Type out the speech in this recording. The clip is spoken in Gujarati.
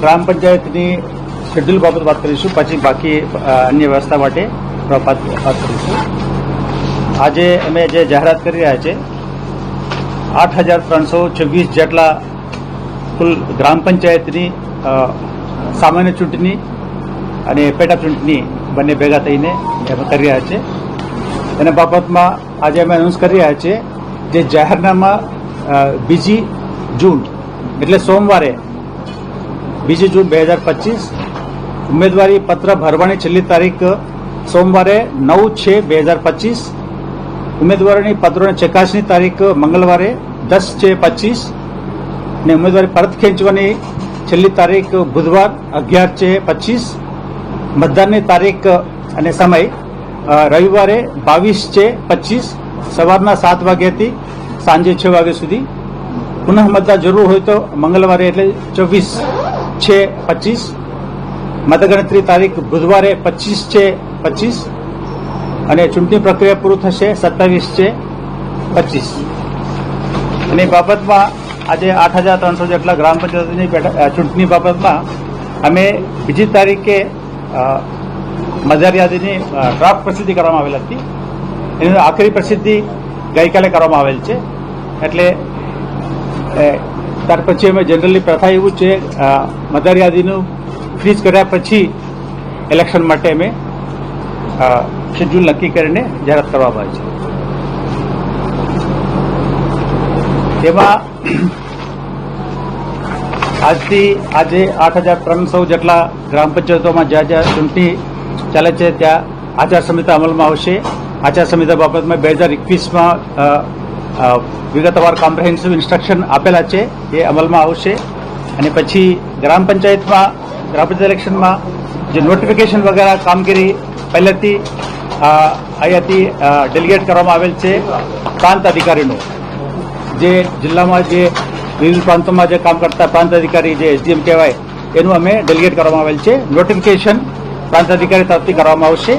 ગ્રામ પંચાયતની શેડ્યુલ બાબત વાત કરીશું. પછી બાકી અન્ય વ્યવસ્થા માટે વાત કરીશું. આજે અમે જે જાહેરાત કરી રહ્યા છે, આઠ હજાર ત્રણસો છવ્વીસ જેટલા કુલ ગ્રામ પંચાયતની સામાન્ય ચૂંટણી અને પેટા ચૂંટણી બંને ભેગા થઈને કરી રહ્યા છે. એના બાબતમાં આજે અમે અનાઉન્સ કરી રહ્યા છીએ જે જાહેરનામા બીજી જૂન, એટલે સોમવારે બીજી જૂન બે હજાર પચીસ, ઉમેદવારી પત્ર ભરવાની છેલ્લી તારીખ સોમવારે નવ છે બે હજાર પચીસ, ઉમેદવારોની પત્રોની ચકાસણી તારીખ મંગળવારે દસ છે પચીસ, ને ઉમેદવારી પરત ખેંચવાની છેલ્લી તારીખ બુધવાર અગિયાર છે પચીસ, મતદાનની તારીખ અને સમય રવિવારે બાવીસ છે પચીસ, સવારના સાત વાગ્યાથી સાંજે છ વાગ્યા સુધી. પુનઃ મતદાન જરૂર હોય તો મંગળવારે એટલે ચોવીસ. છે પચીસ મતગણતરી તારીખ બુધવારે પચીસ છે પચીસ અને ચૂંટણી પ્રક્રિયા પૂરું થશે સત્તાવીસ છે પચીસ અને બાબતમાં આજે આઠ હજાર ત્રણસો જેટલા ગ્રામ પંચાયતની ચૂંટણી બાબતમાં અમે બીજી તારીખે મતદાર યાદીની ડ્રાફ્ટ પ્રસિદ્ધિ કરવામાં આવેલ હતી. એની આખરી પ્રસિદ્ધિ ગઈકાલે કરવામાં આવેલ છે. એટલે ત્યાર પછી અમે જનરલી પ્રથા એવું છે મતદાર યાદીનું ફ્રીઝ કર્યા પછી ઇલેક્શન માટે અમે શેડ્યુલ નક્કી કરીને જાહેરાત કરવામાં આવે છે. એમાં આજથી આજે આઠ હજાર ત્રણસો જેટલા ગ્રામ પંચાયતોમાં જ્યાં જ્યાં ચૂંટણી ચાલે છે, ત્યાં આચારસંહિતા અમલમાં આવશે. આચારસંહિતા બાબતમાં બે હજાર એકવીસમાં વિગતવાર કોમ્પ્રિહેન્સિવ ઇન્સ્ટ્રક્શન આપેલા છે, એ અમલમાં આવશે. અને પછી ગ્રામ પંચાયતમાં, ગ્રામ પંચાયત ઇલેક્શનમાં જે નોટિફિકેશન વગેરે કામગીરી પહેલેથી અહીંયાથી ડેલિગેટ કરવામાં આવેલ છે પ્રાંત અધિકારીનું. જે જિલ્લામાં જે વિવિધ પ્રાંતોમાં જે કામ કરતા પ્રાંત અધિકારી જે એસડીએમ કહેવાય, એનું અમે ડેલિગેટ કરવામાં આવેલ છે. નોટિફિકેશન પ્રાંત અધિકારી તરફથી કરવામાં આવશે.